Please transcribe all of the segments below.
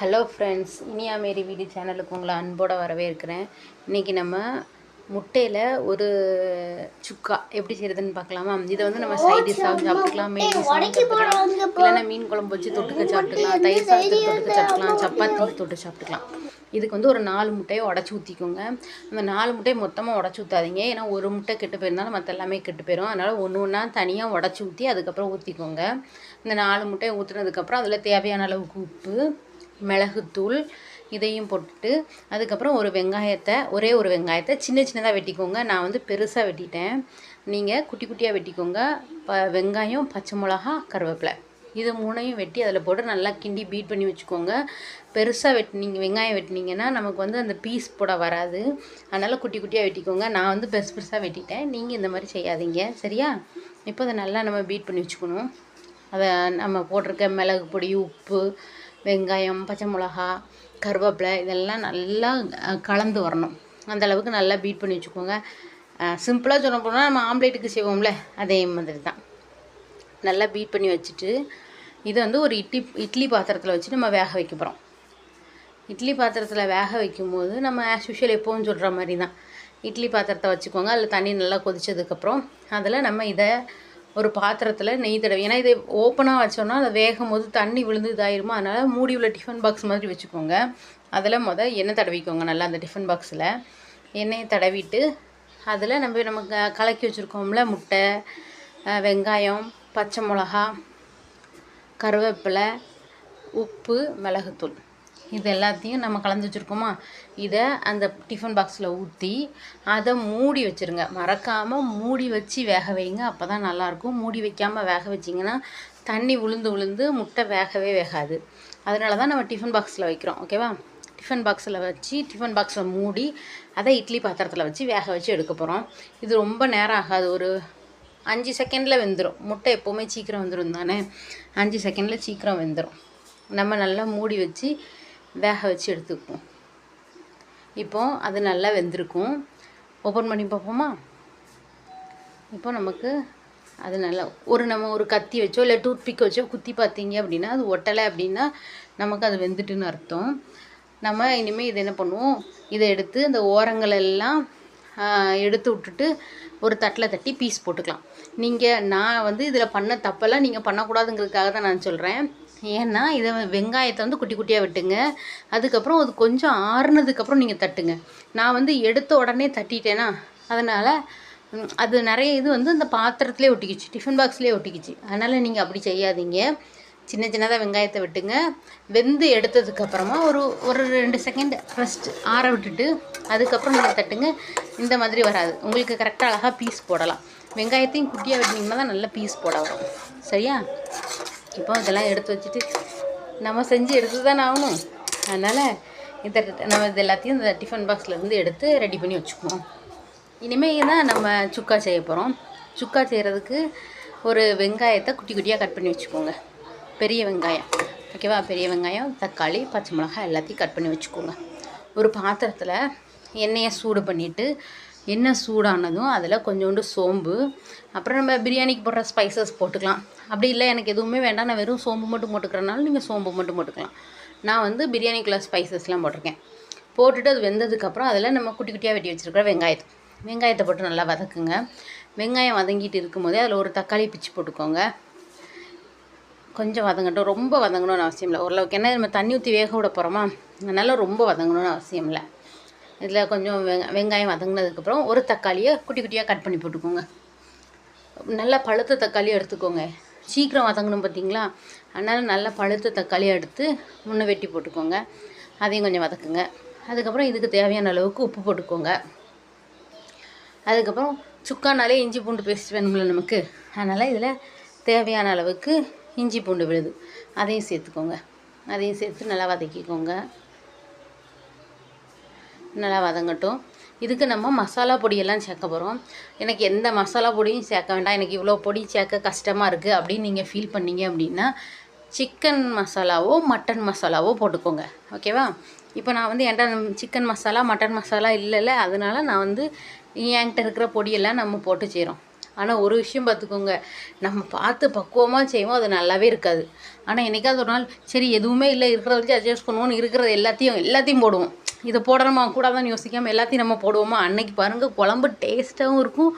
Hello friends Iniya மேரி வீடு சேனலுக்கு உங்களை அன்போடு வரவேற்கிறேன். இன்றைக்கி நம்ம முட்டையில் ஒரு சுக்கா எப்படி செய்கிறதுன்னு பார்க்கலாமா? இதை வந்து நம்ம சைட் டிஷ்ஷாகவும் சாப்பிட்டுக்கலாம் டிஷ்ஷாகவும் சாப்பிட்டுக்கலாம். இல்லைன்னா மீன் குழம்பு வச்சு தொட்டுக்க சாப்பிட்டுக்கலாம் தயிர் சாதத்துக்கு தொட்டுக்க சாப்பிட்டுக்கலாம் சப்பாத்தி தொட்டு சாப்பிட்டுக்கலாம். இதுக்கு வந்து ஒரு நாலு முட்டையை உடச்சி ஊற்றிக்கோங்க அந்த நாலு முட்டையை மொத்தமாக உடச்சி ஊற்றாதீங்க ஏன்னா ஒரு முட்டை கெட்டு போயிருந்தாலும் மற்ற எல்லாமே கெட்டு போயிடும் அதனால் ஒன்று ஒன்றா தனியாக உடச்சி ஊற்றி அதுக்கப்புறம் ஊற்றிக்கோங்க இந்த நாலு முட்டையை ஊற்றுனதுக்கப்புறம் அதில் தேவையான அளவுக்கு உப்பு மிளகுத்தூள் இதையும் போட்டுட்டு அதுக்கப்புறம் ஒரு வெங்காயத்தை ஒரே ஒரு வெங்காயத்தை சின்ன சின்னதாக வெட்டிக்கோங்க. நான் வந்து பெருசாக வெட்டிட்டேன். நீங்கள் குட்டி குட்டியாக வெட்டிக்கோங்க. ப வெங்காயம் பச்சை மிளகா கருவேப்பிலை. இது மூணையும் வெட்டி அதில் போட்டு நல்லா கிண்டி பீட் பண்ணி வச்சுக்கோங்க. பெருசாக வெட்டினீங்க வெங்காயம் வெட்டினீங்கன்னா நமக்கு வந்து அந்த பீஸ் போட வராது. அதனால் குட்டி குட்டியாக வெட்டிக்கோங்க. நான் வந்து பெருசு பெருசாக வெட்டிட்டேன். நீங்கள் இந்த மாதிரி செய்யாதீங்க. சரியா? இப்போ அதை நல்லா நம்ம பீட் பண்ணி வச்சுக்கணும். அதை நம்ம போட்டிருக்க மிளகு பொடி உப்பு வெங்காயம் பச்சை மிளகா கருவேப்பிலை இதெல்லாம் நல்லா கலந்து வரணும். அந்த அளவுக்கு நல்லா பீட் பண்ணி வச்சுக்கோங்க. சிம்பிளாக சொல்ல போனால் நம்ம ஆம்லேட்டுக்கு செய்வோம்ல அதே மாதிரி தான் நல்லா பீட் பண்ணி வச்சுட்டு இதை வந்து ஒரு இட்லி இட்லி பாத்திரத்தில் வச்சு நம்ம வேக வைக்க போகிறோம் இட்லி பாத்திரத்தில் வேக வைக்கும்போது நம்ம ஆஸ் யூஷுவல் எப்போவும் சொல்கிற மாதிரி தான் இட்லி பாத்திரத்தை வச்சுக்கோங்க அதில் தண்ணி நல்லா கொதித்ததுக்கப்புறம் அதில் நம்ம இதை ஒரு பாத்திரத்தில் நெய் தடவி. ஏன்னா இதை ஓப்பனாக வச்சோன்னா அதை வேகும் போது தண்ணி விழுந்து இதாயிருமா? அதனால் மூடி உள்ள டிஃபன் பாக்ஸ் மாதிரி வச்சுக்கோங்க. அதில் மொதல் எண்ணெய் தடவிக்கோங்க நல்லா அந்த டிஃபன் பாக்ஸில் எண்ணெயை தடவிட்டு அதில் நம்ம நம்ம க- கலக்கி வச்சுருக்கோம்ல முட்டை வெங்காயம் பச்சை மிளகா கருவேப்பிலை உப்பு மிளகுத்தூள். இது எல்லாத்தையும் நம்ம கலந்து வச்சுருக்கோமா? இதை அந்த டிஃபன் பாக்ஸில் ஊற்றி அதை மூடி வச்சுருங்க. மறக்காமல் மூடி வச்சு வேக வைங்க. அப்போ தான் நல்லாயிருக்கும். மூடி வைக்காமல் வேக வச்சிங்கன்னா தண்ணி உளுந்து உளுந்து முட்டை வேகவே வேகாது. அதனால தான் நம்ம டிஃபன் பாக்ஸில் வைக்கிறோம். ஓகேவா டிஃபன் பாக்ஸில் வச்சு டிஃபன் பாக்ஸில் மூடி அதை இட்லி பாத்திரத்தில் வச்சு வேக வச்சு எடுக்க போகிறோம் இது ரொம்ப நேரம் ஆகாது. ஒரு அஞ்சு செகண்டில் வெந்துடும் முட்டை எப்போவுமே சீக்கிரம் வந்துடும் தானே? அஞ்சு செகண்டில் சீக்கிரம் வெந்துடும் நம்ம நல்லா மூடி வச்சு வேக வச்சு எடுத்துக்குவோம். இப்போது அது நல்லா வெந்திருக்கும். ஓப்பன் பண்ணி பார்ப்போமா? இப்போ நமக்கு அது நல்லா ஒரு நம்ம ஒரு கத்தி வச்சோ இல்லை டூத் பிக் வச்சோ குத்தி பார்த்தீங்க அப்படின்னா அது ஒட்டலை அப்படின்னா நமக்கு அது வெந்துட்டுன்னு அர்த்தம். நம்ம இனிமேல் இதை என்ன பண்ணுவோம்? இதை எடுத்து இந்த ஓரங்கள் எல்லாம் எடுத்து விட்டுட்டு ஒரு தட்டில் தட்டி பீஸ் போட்டுக்கலாம். நீங்கள் நான் வந்து இதில் பண்ண தப்பெல்லாம் நீங்கள் பண்ணக்கூடாதுங்கிறதுக்காக தான் நான் சொல்கிறேன் ஏன்னா இதை வெங்காயத்தை வந்து குட்டி குட்டியாக வெட்டுங்க. அதுக்கப்புறம் அது கொஞ்சம் ஆறுனதுக்கப்புறம் நீங்கள் தட்டுங்க. நான் வந்து எடுத்த உடனே தட்டிட்டேனா அதனால் அது நிறைய இது வந்து அந்த பாத்திரத்துலேயே ஒட்டிக்கிச்சு. டிஃபன் பாக்ஸ்லேயே ஒட்டிக்கிச்சு. அதனால் நீங்கள் அப்படி செய்யாதீங்க. சின்ன சின்னதாக வெங்காயத்தை வெட்டுங்க. வெந்து எடுத்ததுக்கப்புறமா ஒரு ஒரு ரெண்டு செகண்ட் ஃபஸ்ட் ஆற விட்டுட்டு அதுக்கப்புறம் நீங்கள் தட்டுங்க. இந்த மாதிரி வராது. உங்களுக்கு கரெக்டாக அழகாக பீஸ் போடலாம். வெங்காயத்தையும் குட்டியாக வெட்டினீங்கன்னா தான் நல்ல பீஸ் போட வரும். சரியா? இப்போ இதெல்லாம் எடுத்து வச்சுட்டு நம்ம செஞ்சு எடுத்து தானே ஆகணும். அதனால் இந்த நம்ம இது எல்லாத்தையும் இந்த டிஃபன் பாக்ஸ்லேருந்து எடுத்து ரெடி பண்ணி வச்சுக்குவோம். இனிமேல் தான் நம்ம சுக்கா செய்ய போகிறோம் சுக்கா செய்கிறதுக்கு ஒரு வெங்காயத்தை குட்டி குட்டியாக கட் பண்ணி வச்சுக்கோங்க. பெரிய வெங்காயம். ஓகேவா பெரிய வெங்காயம் தக்காளி பச்சை மிளகாய் எல்லாத்தையும் கட் பண்ணி வச்சுக்கோங்க. ஒரு பாத்திரத்தில் எண்ணெயை சூடு பண்ணிவிட்டு எண்ணெய் சூடானதும் அதில் கொஞ்சோண்டு சோம்பு அப்புறம் நம்ம பிரியாணிக்கு போடுற ஸ்பைசஸ் போட்டுக்கலாம். அப்படி இல்லை எனக்கு எதுவுமே வேண்டாம். நான் வெறும் சோம்பு மட்டும் போட்டுக்கிறனால நீங்கள் சோம்பு மட்டும் போட்டுக்கலாம். நான் வந்து பிரியாணிக்குள்ள ஸ்பைசஸ்லாம் போட்டிருக்கேன். போட்டுட்டு அது வெந்ததுக்கப்புறம் அதில் நம்ம குட்டி குட்டியாக வெட்டி வச்சுருக்கிற வெங்காயத்தை வெங்காயத்தை போட்டு நல்லா வதக்குங்க. வெங்காயம் வதங்கிட்டு இருக்கும்போதே அதில் ஒரு தக்காளி பிச்சு போட்டுக்கோங்க. கொஞ்சம் வதங்கட்டும். ரொம்ப வதங்கணும்னு அவசியம் இல்லை. ஓரளவுக்கு. ஏன்னா நம்ம தண்ணி ஊற்றி வேக விட போகிறோமா அதனால் ரொம்ப வதங்கணும்னு அவசியம் இல்லை. இதில் கொஞ்சம் வெங்க வெங்காயம் வதங்கினதுக்கப்புறம் ஒரு தக்காளியை குட்டி குட்டியாக கட் பண்ணி போட்டுக்கோங்க. நல்லா பழுத்த தக்காளியை எடுத்துக்கோங்க. சீக்கிரம் வதங்கணும் பார்த்தீங்களா? அதனால் நல்லா பழுத்த தக்காளியை எடுத்து முன்ன வெட்டி போட்டுக்கோங்க. அதையும் கொஞ்சம் வதக்குங்க. அதுக்கப்புறம் இதுக்கு தேவையான அளவுக்கு உப்பு போட்டுக்கோங்க. அதுக்கப்புறம் சுக்கானாலே இஞ்சி பூண்டு பேஸ்ட் வேணும்ல நமக்கு. அதனால் இதில் தேவையான அளவுக்கு இஞ்சி பூண்டு விழுது. அதையும் சேர்த்துக்கோங்க. அதையும் சேர்த்து நல்லா வதக்கிக்கோங்க. நல்லா வதங்கட்டும். இதுக்கு நம்ம மசாலா பொடியெல்லாம் சேர்க்க போகிறோம் எனக்கு எந்த மசாலா பொடியும் சேர்க்க வேண்டாம். எனக்கு இவ்வளோ பொடி சேர்க்க கஷ்டமாக இருக்குது அப்படின்னு நீங்கள் ஃபீல் பண்ணீங்க அப்படின்னா சிக்கன் மசாலாவோ மட்டன் மசாலாவோ போட்டுக்கோங்க. ஓகேவா இப்போ நான் வந்து என்கிட்ட சிக்கன் மசாலா மட்டன் மசாலா இல்லைல்ல. அதனால நான் வந்து என்கிட்ட இருக்கிற பொடியெல்லாம் நம்ம போட்டு செய்கிறோம் ஆனால் ஒரு விஷயம் பார்த்துக்கோங்க. நம்ம பார்த்து பக்குவமாக செய்வோம். அது நல்லாவே இருக்காது. ஆனால் என்னைக்காவது ஒரு நாள் சரி எதுவுமே இல்லை இருக்கிறத வச்சு அட்ஜஸ்ட் பண்ணுவோம்னு இருக்கிறது எல்லாத்தையும் எல்லாத்தையும் போடுவோம். இதை போடணுமா? கூடாதான்னு யோசிக்காமல் எல்லாத்தையும் நம்ம போடுவோமா? அன்னைக்கு பாருங்கள் குழம்பு டேஸ்ட்டாகவும் இருக்கும்.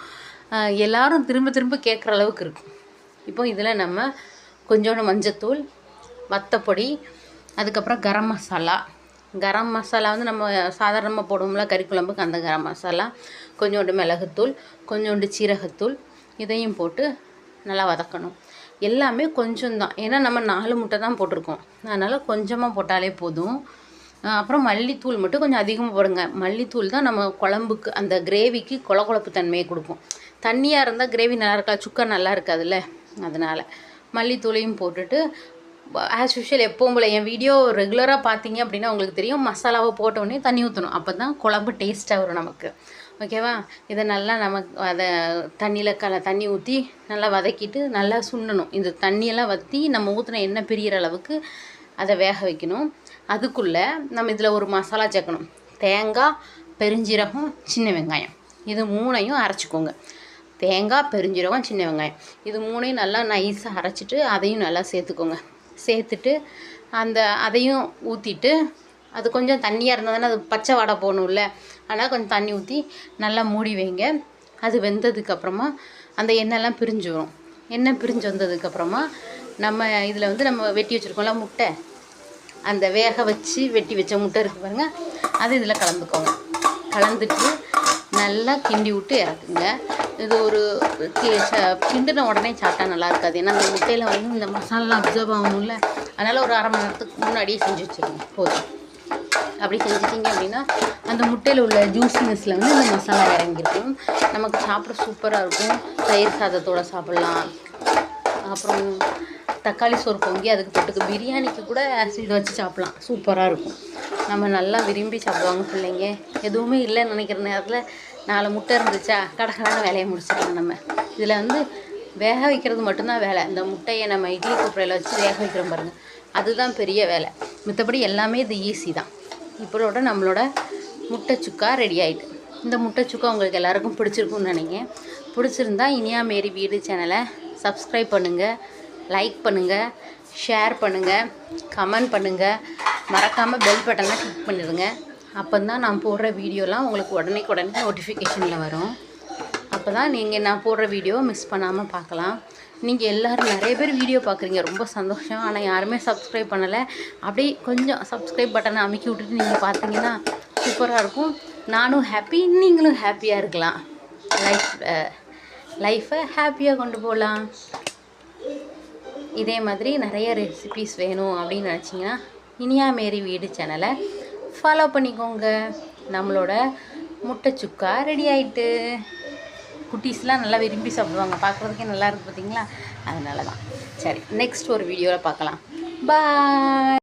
ஆஹ் எல்லாரும் திரும்ப திரும்ப கேட்குற அளவுக்கு இருக்கும். இப்போ இதில் நம்ம கொஞ்சோண்டு மஞ்சத்தூள் வத்தப்பொடி அதுக்கப்புறம் கரம் மசாலா. கரம் மசாலா வந்து நம்ம சாதாரணமாக போடுவோம்ல கறி குழம்புக்கு அந்த கரம் மசாலா கொஞ்சோண்டு மிளகுத்தூள் கொஞ்சோண்டு சீரகத்தூள் இதையும் போட்டு நல்லா வதக்கணும். எல்லாமே கொஞ்சம் தான் ஏன்னா நம்ம நாலு முட்டை தான் போட்டிருக்கோம். அதனால் கொஞ்சமாக போட்டாலே போதும். அப்புறம் மல்லித்தூள் மட்டும் கொஞ்சம் அதிகமாக போடுங்க. மல்லித்தூள் தான் நம்ம குழம்புக்கு அந்த கிரேவிக்கு குழகுழப்பு கொழப்பு தன்மையை கொடுக்கும். தண்ணியாக இருந்தால் கிரேவி நல்லா இருக்கா? சுக்கா நல்லா இருக்காதுல்ல? அதனால் மல்லித்தூளையும் போட்டுட்டு ஆஸ் யூஷுவல் எப்பவும் போல் என் வீடியோ ரெகுலராக பார்த்தீங்க அப்படின்னா உங்களுக்கு தெரியும் மசாலாவை போட்டோடனே தண்ணி ஊற்றணும் அப்போ தான் குழம்பு டேஸ்ட்டாக வரும் நமக்கு. ஓகேவா இதை நல்லா நமக்கு அதை தண்ணியில் கல தண்ணி ஊற்றி நல்லா வதக்கிட்டு நல்லா சுண்ணணும். இந்த தண்ணியெல்லாம் வற்றி நம்ம ஊற்றின எண்ணெய் பிரியிற அளவுக்கு அதை வேக வைக்கணும். அதுக்குள்ளே நம்ம இதில் ஒரு மசாலா சேர்க்கணும். தேங்காய் பெருஞ்சீரகம் சின்ன வெங்காயம். இது மூணையும் அரைச்சிக்கோங்க. தேங்காய் பெருஞ்சீரகம் சின்ன வெங்காயம். இது மூணையும் நல்லா நைஸாக அரைச்சிட்டு அதையும் நல்லா சேர்த்துக்கோங்க. சேர்த்துட்டு அந்த அதையும் ஊற்றிட்டு அது கொஞ்சம் தண்ணியாக இருந்தால் தானே அது பச்சை வாடை போகணும்ல. அதனால் கொஞ்சம் தண்ணி ஊற்றி நல்லா மூடி வைங்க. அது வெந்ததுக்கப்புறமா அந்த எண்ணெய்லாம் பிரிஞ்சு வரும். எண்ணெய் பிரிஞ்சு வந்ததுக்கப்புறமா நம்ம இதில் வந்து நம்ம வெட்டி வச்சுருக்கோம்ல முட்டை. அந்த வேக வச்சு வெட்டி வச்ச முட்டை இருக்குது பாருங்கள் அது இதில் கலந்துக்கோங்க. கலந்துட்டு நல்லா கிண்டி விட்டு இறக்குங்க. இது ஒரு கி- ச- கிண்டின உடனே சாப்பிட்டா நல்லா இருக்காது. ஏன்னா அந்த முட்டையில் வந்து இந்த மசாலாலாம் அப்சர்வ் ஆகணும்ல அதனால் ஒரு அரை மணி நேரத்துக்கு முன்னாடியே செஞ்சு வச்சுருங்க. போதும். அப்படி செஞ்சிட்டிங்க அப்படின்னா அந்த முட்டையில் உள்ள ஜூஸினஸில் வந்து இந்த மசாலா இறங்கியிருக்கும் நமக்கு சாப்பிட சூப்பராக இருக்கும். தயிர் சாதத்தோட சாப்பிட்லாம். அப்புறம் தக்காளி சோறு பொங்கி அதுக்கு தொட்டுக்கு பிரியாணிக்கு கூட இது வச்சு சாப்பிட்லாம். சூப்பராக இருக்கும். நம்ம நல்லா விரும்பி சாப்பிடுவாங்க பிள்ளைங்க. எதுவுமே இல்லைன்னு நினைக்கிற நேரத்தில் நாலு முட்டை இருந்துச்சா கடகடான வேலையை முடிச்சிடலாம் நம்ம. இதில் வந்து வேக வைக்கிறது மட்டும்தான் வேலை. இந்த முட்டையை நம்ம இட்லி குப்பையில் வச்சு வேக வைக்கிறோம் பாருங்கள் அதுதான் பெரிய வேலை. மற்றபடி எல்லாமே இது ஈஸி தான். இப்போட நம்மளோட முட்டை சுக்கா ரெடி ஆகிட்டு இந்த முட்டை சுக்கா உங்களுக்கு எல்லாருக்கும் பிடிச்சிருக்கும்னு நினைக்கிறேன். பிடிச்சிருந்தா இனியா மேரி வீடு சேனலை சப்ஸ்கிரைப் பண்ணுங்கள் லைக் பண்ணுங்கள் ஷேர் பண்ணுங்கள் கமெண்ட் பண்ணுங்கள் மறக்காமல் பெல் பட்டனை கிளிக் பண்ணிடுங்க. அப்போ தான் நான் போடுற வீடியோலாம் உங்களுக்கு உடனே உடனே நோட்டிஃபிகேஷனில் வரும். அப்போ தான் நீங்கள் நான் போடுற வீடியோவை மிஸ் பண்ணாமல் பார்க்கலாம். நீங்கள் எல்லோரும் நிறைய பேர் வீடியோ பார்க்குறீங்க. ரொம்ப சந்தோஷம். ஆனால் யாருமே சப்ஸ்கிரைப் பண்ணலை. அப்படியே கொஞ்சம் சப்ஸ்கிரைப் பட்டனை அமுக்கி விட்டுட்டு நீங்கள் பார்த்தீங்கன்னா சூப்பராக இருக்கும். நானும் ஹாப்பி நீங்களும் ஹாப்பியாக இருக்கலாம். லைஃப் லைஃப்பை ஹாப்பியாக கொண்டு போகலாம். இதே மாதிரி நிறைய ரெசிபிஸ் வேணும் அப்படின்னு நினச்சிங்கன்னா இனியா மேரி வீடு சேனலை ஃபாலோ பண்ணிக்கோங்க. நம்மளோட முட்டை சுக்கா ரெடி ஆகிட்டு குட்டீஸ்லாம் நல்லா விரும்பி சாப்பிடுவாங்க. பார்க்குறதுக்கே நல்லா இருக்குது பார்த்தீங்களா அதனால தான் சரி நெக்ஸ்ட் ஒரு வீடியோவில் பார்க்கலாம். பாய்